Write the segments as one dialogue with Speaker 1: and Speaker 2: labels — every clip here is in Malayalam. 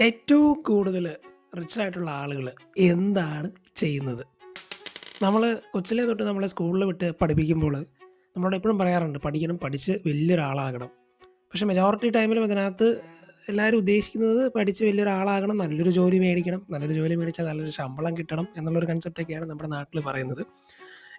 Speaker 1: ഏറ്റവും കൂടുതൽ റിച്ചായിട്ടുള്ള ആളുകൾ എന്താണ് ചെയ്യുന്നത്? നമ്മൾ കൊച്ചിലെ തൊട്ട് നമ്മളെ സ്കൂളിൽ വിട്ട് പഠിപ്പിക്കുമ്പോൾ നമ്മളോട് എപ്പോഴും പറയാറുണ്ട് പഠിക്കണം, പഠിച്ച് വലിയൊരാളാകണം. പക്ഷേ മെജോറിറ്റി ടൈമിലും അതിനകത്ത് എല്ലാവരും ഉദ്ദേശിക്കുന്നത് പഠിച്ച് വലിയൊരാളാകണം, നല്ലൊരു ജോലി മേടിക്കണം, നല്ലൊരു ജോലി മേടിച്ചാൽ നല്ലൊരു ശമ്പളം കിട്ടണം എന്നുള്ളൊരു കൺസെപ്റ്റൊക്കെയാണ് നമ്മുടെ നാട്ടിൽ പറയുന്നത്.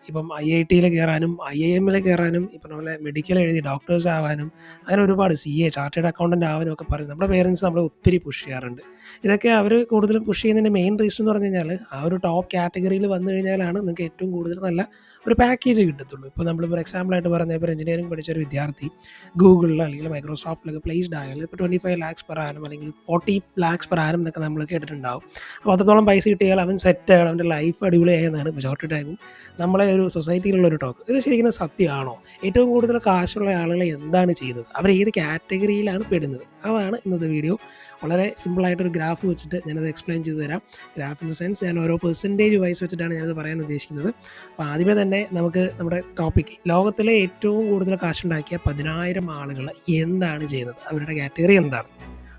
Speaker 1: ഇപ്പം ഐ ഐ ടിയിൽ കയറാനും, ഐ ഐ എമ്മിൽ കയറാനും, ഇപ്പം നമ്മളെ മെഡിക്കൽ എഴുതി ഡോക്ടേഴ്സ് ആവാനും, അങ്ങനെ ഒരുപാട് സി എ ചാർട്ടേഡ് അക്കൗണ്ടന്റ് ആവാനും ഒക്കെ പറഞ്ഞ് നമ്മുടെ പേരൻസ് നമ്മളെ ഒത്തിരി പുഷ് ചെയ്യാറുണ്ട്. ഇതൊക്കെ അവർ കൂടുതലും പുഷ് ചെയ്യുന്നതിന്റെ മെയിൻ റീസൺ എന്ന് പറഞ്ഞു കഴിഞ്ഞാൽ ആ ഒരു ടോപ്പ് കാറ്റഗറിയിൽ വന്നു കഴിഞ്ഞാലാണ് നിങ്ങൾക്ക് ഏറ്റവും കൂടുതൽ നല്ല ഒരു പാക്കേജ് കിട്ടത്തുള്ളൂ. ഇപ്പോൾ നമ്മൾ ഫോർ എക്സാമ്പിളായിട്ട് പറഞ്ഞാൽ ഇപ്പോൾ എഞ്ചിനീയറിംഗ് പഠിച്ച ഒരു വിദ്യാർത്ഥി ഗൂഗിളിലോ അല്ലെങ്കിൽ മൈക്രോസോഫ്റ്റിലൊക്കെ പ്ലേസ്ഡ് ആയാലും ഇപ്പോൾ 25 ലാക്സ് പെർ ആനം അല്ലെങ്കിൽ 40 ലാക്സ് പെർ ആനം എന്നൊക്കെ നമ്മൾ കേട്ടിട്ടുണ്ടാവും. അപ്പോൾ അത്രത്തോളം പൈസ കിട്ടിയാൽ അവൻ സെറ്റ് ആയാലും അവന്റെ ലൈഫ് അടിപൊളിയായെന്നാണ് മെജോറിറ്റി ടൈമും നമ്മളെ ഒരു സൊസൈറ്റിയിലുള്ള ഒരു ടോക്ക്. ഇത് ശരിക്കും സത്യമാണോ? ഏറ്റവും കൂടുതൽ കാശുള്ള ആളുകൾ എന്താണ് ചെയ്യുന്നത്? അവർ ഏത് കാറ്റഗറിയിലാണ് പെടുന്നത്? അതാണ് ഇന്നത്തെ വീഡിയോ. വളരെ സിമ്പിളായിട്ടൊരു ഗ്രാഫ് വെച്ചിട്ട് ഞാനത് എക്സ്പ്ലെയിൻ ചെയ്തു തരാം. ഗ്രാഫ് ഇൻ ദ സെൻസ് ഞാൻ ഓരോ പെർസെന്റേജ് വൈസ് വെച്ചിട്ടാണ് ഞാനത് പറയാൻ ഉദ്ദേശിക്കുന്നത്. അപ്പോൾ ആദ്യമേ തന്നെ നമുക്ക് നമ്മുടെ ടോപ്പിക് ലോകത്തിലെ ഏറ്റവും കൂടുതൽ കാശുണ്ടാക്കിയ പതിനായിരം ആളുകൾ എന്താണ് ചെയ്യുന്നത്? അവരുടെ കാറ്റഗറി എന്താണ്?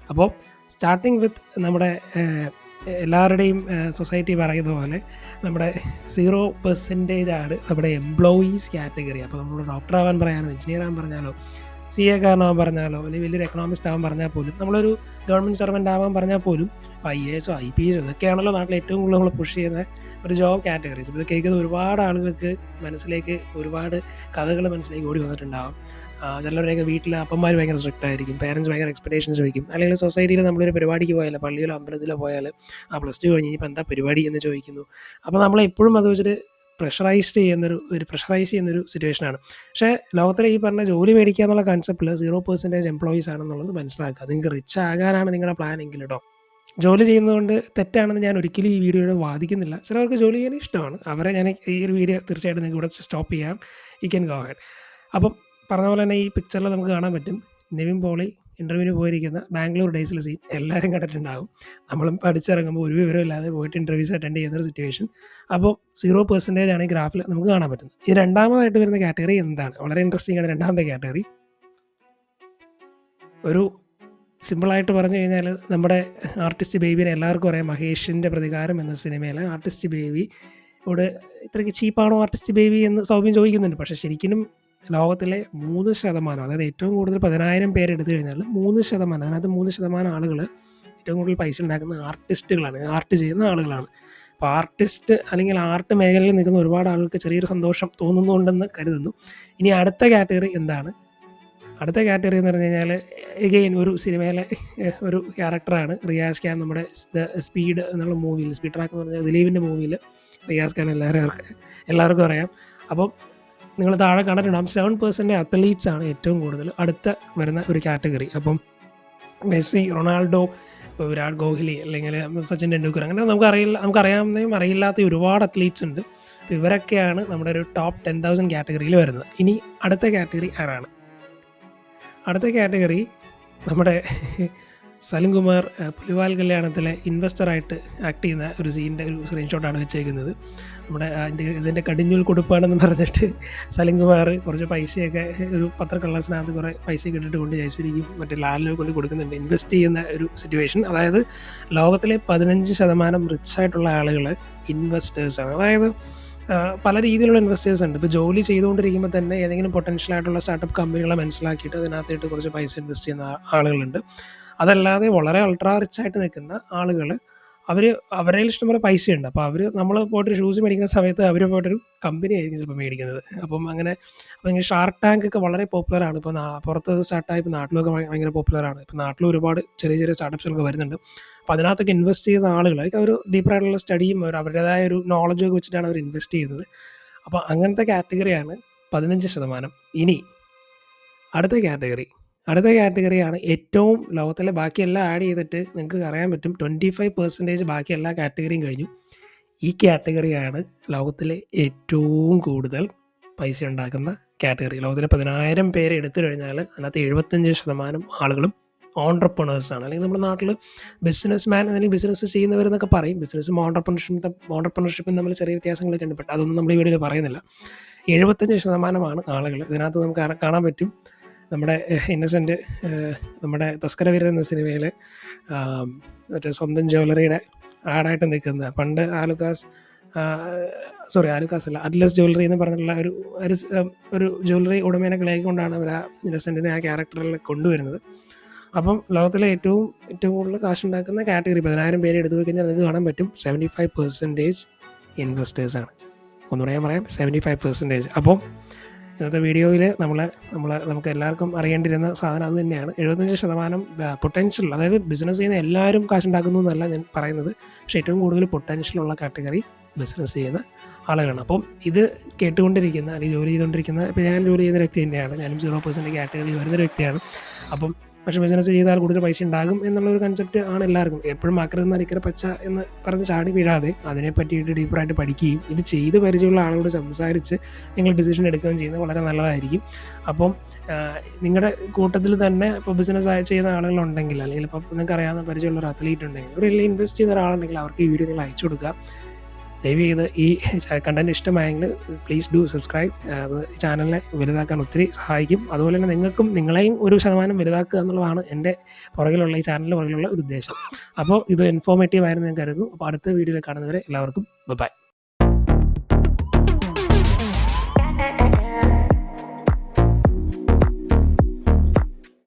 Speaker 1: അപ്പോൾ സ്റ്റാർട്ടിങ് വിത്ത് നമ്മുടെ എല്ലാവരുടെയും സൊസൈറ്റി പറയുന്ന പോലെ നമ്മുടെ സീറോ പെർസെന്റേജ് ആണ് നമ്മുടെ എംപ്ലോയീസ് കാറ്റഗറി. അപ്പോൾ നമ്മൾ ഡോക്ടർ ആവാൻ പറയാനോ എഞ്ചിനീയർ ആവാൻ പറഞ്ഞാലോ, സി എ കാരനാവാൻ പറഞ്ഞാലോ, അല്ലെങ്കിൽ വലിയൊരു എക്കണോമിസ്റ്റ് ആവാൻ പറഞ്ഞാൽ പോലും നമ്മളൊരു ഗവൺമെന്റ് സർവന്റ് ആവാൻ പറഞ്ഞാൽ പോലും ഐ എ എസോ ഐ പി എസോ ഇതൊക്കെയാണല്ലോ നാട്ടിൽ ഏറ്റവും കൂടുതൽ നമ്മൾ പുഷ് ചെയ്യുന്ന ഒരു ജോബ് കാറ്റഗറീസ്. ഇത് കേൾക്കുന്ന ഒരുപാട് ആളുകൾക്ക് മനസ്സിലേക്ക് ഒരുപാട് കഥകൾ മനസ്സിലേക്ക് ഓടി വന്നിട്ടുണ്ടാവാം. ചിലരുടെയൊക്കെ വീട്ടിൽ അപ്പന്മാർ ഭയങ്കര സ്ട്രിക്റ്റ് ആയിരിക്കും. പേരൻസ് ഭയങ്കര എക്സ്പെക്ടേഷൻസ് വയ്ക്കും അല്ലെങ്കിൽ സൊസൈറ്റിയിൽ നമ്മളൊരു പരിപാടിക്ക് പോയാലോ പള്ളിയിലോ അമ്പലത്തിലോ പോയാൽ ആ പ്ലസ് ടു കഴിഞ്ഞ് ഇപ്പം എന്താ പരിപാടി എന്ന് ചോദിക്കുന്നു. അപ്പോൾ നമ്മൾ എപ്പോഴും അത് വെച്ചിട്ട് പ്രഷറൈസ്ഡ് ചെയ്യുന്നൊരു ഒരു പ്രഷറൈസ് ചെയ്യുന്നൊരു സിറ്റുവേഷനാണ്. പക്ഷേ ലോകത്തിലെ ഈ പറഞ്ഞ ജോലി മേടിക്കുക എന്നുള്ള കൺസെപ്റ്റിൽ സീറോ പെർസെന്റേജ് എംപ്ലോയീസ് ആണെന്നുള്ളത് മനസ്സിലാക്കുക. നിങ്ങൾക്ക് റിച്ച് ആകാനാണ് നിങ്ങളുടെ പ്ലാൻ എങ്കിൽ കേട്ടോ. ജോലി ചെയ്യുന്നതുകൊണ്ട് തെറ്റാണെന്ന് ഞാൻ ഒരിക്കലും ഈ വീഡിയോയിൽ വാദിക്കുന്നില്ല. ചിലവർക്ക് ജോലി ചെയ്യാൻ ഇഷ്ടമാണ്. അവരെ ഞാൻ ഈ ഒരു വീഡിയോ തീർച്ചയായിട്ടും നിങ്ങൾക്ക് ഇവിടെ സ്റ്റോപ്പ് ചെയ്യാം. ഈ ക്യാൻ ഗോ ഹെഡ് അപ്പം പറഞ്ഞ പോലെ തന്നെ ഈ പിക്ചറിൽ നമുക്ക് കാണാൻ പറ്റും. നിവിൻ പോളി ഇന്റർവ്യൂവിന് പോയിരിക്കുന്ന ബാംഗ്ലൂർ ഡേയ്സിലെ സീൻ എല്ലാവരും കണ്ടിട്ടുണ്ടാകും. നമ്മളും പഠിച്ചിറങ്ങുമ്പോൾ ഒരു വിവരമില്ലാതെ പോയിട്ട് ഇന്റർവ്യൂസ് അറ്റൻഡ് ചെയ്യുന്ന ഒരു സിറ്റുവേഷൻ. അപ്പോൾ സീറോ പെർസെന്റേജ് ആണ് ഈ ഗ്രാഫിൽ നമുക്ക് കാണാൻ പറ്റുന്നത്. ഈ രണ്ടാമതായിട്ട് വരുന്ന കാറ്റഗറി എന്താണ്? വളരെ ഇൻട്രസ്റ്റിംഗ് ആണ് രണ്ടാമത്തെ കാറ്റഗറി. ഒരു സിമ്പിളായിട്ട് പറഞ്ഞു കഴിഞ്ഞാൽ നമ്മുടെ ആർട്ടിസ്റ്റ് ബേബിനെ എല്ലാവർക്കും അറിയാം. മഹേഷിന്റെ പ്രതികാരം എന്ന സിനിമയിലെ ആർട്ടിസ്റ്റ് ബേബി ഇവിടെ ഇത്രയ്ക്ക് ചീപ്പാണോ ആർട്ടിസ്റ്റ് ബേബി എന്ന് സൗമ്യം ചോദിക്കുന്നുണ്ട്. പക്ഷേ ശരിക്കും ലോകത്തിലെ മൂന്ന് ശതമാനം അതായത് ഏറ്റവും കൂടുതൽ പതിനായിരം പേര് എടുത്തു കഴിഞ്ഞാൽ മൂന്ന് ശതമാനം അതിനകത്ത് മൂന്ന് ശതമാനം ആളുകൾ ഏറ്റവും കൂടുതൽ പൈസ ഉണ്ടാക്കുന്ന ആർട്ടിസ്റ്റുകളാണ്. ആർട്ട് ചെയ്യുന്ന ആളുകളാണ്. അപ്പോൾ ആർട്ടിസ്റ്റ് അല്ലെങ്കിൽ ആർട്ട് മേഖലയിൽ നിൽക്കുന്ന ഒരുപാട് ആളുകൾക്ക് ചെറിയൊരു സന്തോഷം തോന്നുന്നുണ്ടെന്ന് കരുതുന്നു. ഇനി അടുത്ത കാറ്റഗറി എന്താണ്? അടുത്ത കാറ്റഗറി എന്ന് പറഞ്ഞു കഴിഞ്ഞാൽ എഗെയിൻ ഒരു സിനിമയിലെ ഒരു ക്യാരക്ടറാണ് റിയാസ് ഖാൻ നമ്മുടെ ദ സ്പീഡ് എന്നുള്ള മൂവിയിൽ സ്പീഡ് ട്രാക്ക് എന്ന് പറഞ്ഞാൽ ദിലീപിന്റെ മൂവിയിൽ റിയാസ് ഖാൻ എല്ലാവരും എല്ലാവർക്കും അറിയാം. അപ്പം നിങ്ങൾ താഴെ കണ്ടിട്ടുണ്ടാകും സെവൻ പേഴ്സന്റെ അത്ലീറ്റ്സ് ആണ് ഏറ്റവും കൂടുതൽ അടുത്ത വരുന്ന ഒരു കാറ്റഗറി. അപ്പം മെസ്സി, റൊണാൾഡോ, വിരാട് കോഹ്ലി അല്ലെങ്കിൽ സച്ചിൻ ടെണ്ടുൽക്കർ അങ്ങനെ നമുക്കറിയില്ല നമുക്കറിയാവുന്നതും അറിയില്ലാത്ത ഒരുപാട് അത്ലീറ്റ്സ് ഉണ്ട്. അപ്പോൾ ഇവരൊക്കെയാണ് നമ്മുടെ ഒരു ടോപ്പ് ടെൻ തൗസൻഡ് കാറ്റഗറിയിൽ വരുന്നത്. ഇനി അടുത്ത കാറ്റഗറി ആരാണ്? അടുത്ത കാറ്റഗറി നമ്മുടെ സലിം കുമാർ പുലിവാൽ കല്യാണത്തിലെ ഇൻവെസ്റ്ററായിട്ട് ആക്ട് ചെയ്യുന്ന ഒരു സീനിന്റെ ഒരു സ്ക്രീൻഷോട്ടാണ് വെച്ചേക്കുന്നത്. നമ്മുടെ അതിന്റെ ഇതിന്റെ കടിഞ്ഞൂൽ കൊടുപ്പാണെന്ന് പറഞ്ഞിട്ട് സലിം കുമാർ കുറച്ച് പൈസയൊക്കെ ഒരു പത്രക്കള്ളസിനകത്ത് കുറേ പൈസ ഇട്ടിട്ട് കൊണ്ട് ജയസൂരിക്കും മറ്റേ ലാലിനെ കൊണ്ട് കൊടുക്കുന്നുണ്ട്. ഇൻവെസ്റ്റ് ചെയ്യുന്ന ഒരു സിറ്റുവേഷൻ. അതായത് ലോകത്തിലെ 15% റിച്ച് ആയിട്ടുള്ള ആളുകൾ ഇൻവെസ്റ്റേഴ്സാണ്. അതായത് പല രീതിയിലുള്ള ഇൻവെസ്റ്റേഴ്സ് ഉണ്ട്. ഇപ്പോൾ ജോലി ചെയ്തുകൊണ്ടിരിക്കുമ്പോൾ തന്നെ ഏതെങ്കിലും പൊട്ടൻഷ്യൽ ആയിട്ടുള്ള സ്റ്റാർട്ടപ്പ് കമ്പനികളെ മനസ്സിലാക്കിയിട്ട് അതിനകത്തായിട്ട് കുറച്ച് പൈസ ഇൻവെസ്റ്റ് ചെയ്യുന്ന ആളുകളുണ്ട്. അതല്ലാതെ വളരെ അൾട്രാ റിച്ച് ആയിട്ട് നിൽക്കുന്ന ആളുകൾ അവർ അവരെ ഇഷ്ടംപോലെ പൈസയുണ്ട്. അപ്പോൾ അവർ നമ്മൾ പോയിട്ടൊരു ഷൂസ് മേടിക്കുന്ന സമയത്ത് അവർ പോയിട്ടൊരു കമ്പനി ആയിരിക്കും ചിലപ്പോൾ മേടിക്കുന്നത്. അപ്പം അങ്ങനെ ഇങ്ങനെ ഷാർക്ക് ടാങ്ക് ഒക്കെ വളരെ പോപ്പുലറാണ്. ഇപ്പോൾ പുറത്ത് സ്റ്റാർട്ടായി ഇപ്പോൾ നാട്ടിലൊക്കെ ഭയങ്കര പോപ്പുലറാണ്. ഇപ്പോൾ നാട്ടിൽ ഒരുപാട് ചെറിയ ചെറിയ സ്റ്റാർട്ടപ്പ്സുകൾ വരുന്നുണ്ട്. അപ്പോൾ അതിനകത്തൊക്കെ ഇൻവെസ്റ്റ് ചെയ്യുന്ന ആളുകൾ അവർ ഡീപ്പറായിട്ടുള്ള സ്റ്റഡിയും അവർ അവരുടേതായ ഒരു നോളജൊക്കെ വെച്ചിട്ടാണ് അവർ ഇൻവെസ്റ്റ് ചെയ്യുന്നത്. അപ്പോൾ അങ്ങനത്തെ കാറ്റഗറിയാണ് 15%. ഇനി അടുത്ത കാറ്റഗറി അടുത്ത കാറ്റഗറിയാണ് ഏറ്റവും ലോകത്തിലെ ബാക്കിയെല്ലാം ആഡ് ചെയ്തിട്ട് നിങ്ങൾക്ക് അറിയാൻ പറ്റും 25% ബാക്കി എല്ലാ കാറ്റഗറിയും കഴിഞ്ഞു. ഈ കാറ്റഗറിയാണ് ലോകത്തിലെ ഏറ്റവും കൂടുതൽ പൈസ ഉണ്ടാക്കുന്ന കാറ്റഗറി. ലോകത്തിലെ പതിനായിരം പേരെ എടുത്തു കഴിഞ്ഞാൽ അതിനകത്ത് 75% ആളുകളും ഓൺട്രപ്രണേഴ്സാണ്. അല്ലെങ്കിൽ നമ്മുടെ നാട്ടിൽ ബിസിനസ് മാൻ അല്ലെങ്കിൽ ബിസിനസ് ചെയ്യുന്നവരെന്നൊക്കെ പറയും. ബിസിനസ്സും ഓൺട്രപ്രണർഷിപ്പും ഓൺട്രപ്രണർഷിപ്പും തമ്മിൽ ചെറിയ വ്യത്യാസങ്ങളൊക്കെ ഉണ്ട്. അതൊന്നും നമ്മൾ ഈ വീഡിയോയിൽ പറയുന്നില്ല. 75% ആണ് ആളുകൾ ഇതിനകത്ത് നമുക്ക് കാണാൻ പറ്റും. നമ്മുടെ ഇന്നസെന്റ് നമ്മുടെ തസ്കര വീരൻ എന്ന സിനിമയിൽ മറ്റേ സ്വന്തം ജ്വല്ലറിയുടെ ആടായിട്ട് നിൽക്കുന്ന പണ്ട് ആലുക്കാസ് സോറി ആലുക്കാസ് അല്ല അറ്റ്ലസ് ജ്വല്ലറി എന്ന് പറഞ്ഞിട്ടുള്ള ഒരു ഒരു ജ്വല്ലറി ഉടമേനെ കളിയാക്കിക്കൊണ്ടാണ് അവർ ആ ഇന്നസെന്റിനെ ആ ക്യാരക്ടറിൽ കൊണ്ടുവരുന്നത്. അപ്പം ലോകത്തിലെ ഏറ്റവും ഏറ്റവും കൂടുതൽ കാശുണ്ടാക്കുന്ന കാറ്റഗറി പതിനായിരം പേര് എടുത്തു പോയി കഴിഞ്ഞാൽ നിങ്ങൾക്ക് കാണാൻ പറ്റും സെവന്റി ഫൈവ് പെർസെന്റേജ് ഇൻവെസ്റ്റേഴ്സാണ് ഒന്നുകൂടെ പറയാം സെവന്റി ഫൈവ് പെർസെന്റേജ് അപ്പം ഇന്നത്തെ വീഡിയോയിൽ നമ്മൾ നമ്മൾ നമുക്ക് എല്ലാവർക്കും അറിയേണ്ടിരുന്ന സാധനം അത് തന്നെയാണ്. എഴുപത്തഞ്ച് ശതമാനം പൊട്ടൻഷ്യൽ അതായത് ബിസിനസ് ചെയ്യുന്ന എല്ലാവരും കാശുണ്ടാക്കുന്നു എന്നല്ല ഞാൻ പറയുന്നത്. പക്ഷേ ഏറ്റവും കൂടുതൽ പൊട്ടൻഷ്യലുള്ള കാറ്റഗറി ബിസിനസ് ചെയ്യുന്ന ആളുകളാണ്. അപ്പം ഇത് കേട്ടുകൊണ്ടിരിക്കുന്ന അല്ലെങ്കിൽ ജോലി ചെയ്തുകൊണ്ടിരിക്കുന്ന ഇപ്പോൾ ഞാൻ ജോലി ചെയ്യുന്ന വ്യക്തി തന്നെയാണ്. ഞാനും സീറോ പെർസെന്റ് കാറ്റഗറിയിൽ വരുന്ന വ്യക്തിയാണ്. അപ്പം പക്ഷേ ബിസിനസ് ചെയ്താൽ കൂടുതൽ പൈസ ഉണ്ടാകും എന്നുള്ള ഒരു കൺസെപ്റ്റ് ആണ് എല്ലാവർക്കും. എപ്പോഴും ആക്രമം അരിക്കര പച്ച എന്ന് പറഞ്ഞ് ചാടി വീഴാതെ അതിനെ പറ്റിയിട്ട് ഡീപ്പറായിട്ട് പഠിക്കുകയും ഇത് ചെയ്ത് പരിചയമുള്ള ആളോട് സംസാരിച്ച് നിങ്ങൾ ഡിസിഷൻ എടുക്കുകയും ചെയ്യുന്നത് വളരെ നല്ലതായിരിക്കും. അപ്പം നിങ്ങളുടെ കൂട്ടത്തിൽ തന്നെ ഇപ്പോൾ ബിസിനസ് ചെയ്യുന്ന ആളുകളുണ്ടെങ്കിൽ അല്ലെങ്കിൽ ഇപ്പോൾ നിങ്ങൾക്ക് അറിയാവുന്ന പരിചയമുള്ള ഒരു അത്ലീറ്റ് ഉണ്ടെങ്കിൽ ഒരു ഇൻവെസ്റ്റ് ചെയ്യുന്ന ഒരാളുണ്ടെങ്കിൽ അവർക്ക് ഈ വീഡിയോ നിങ്ങൾ അയച്ചു കൊടുക്കുക. ദയവ് ചെയ്ത് ഈ കണ്ടന്റ് ഇഷ്ടമായെങ്കിൽ പ്ലീസ് ഡു സബ്സ്ക്രൈബ് അത് ചാനലിനെ വലുതാക്കാൻ ഒത്തിരി സഹായിക്കും. അതുപോലെ തന്നെ നിങ്ങൾക്കും നിങ്ങളെയും ഒരു ശതമാനം വലുതാക്കുക എന്നുള്ളതാണ് എന്റെ പുറകിലുള്ള ഈ ചാനലിന്റെ പുറകിലുള്ള ഒരു ഉദ്ദേശം. അപ്പോൾ ഇത് ഇൻഫോർമേറ്റീവ് ആയിരുന്നു ഞാൻ കരുതുന്നു. അപ്പോൾ അടുത്ത വീഡിയോയിൽ കാണുന്നവരെ എല്ലാവർക്കും ബൈ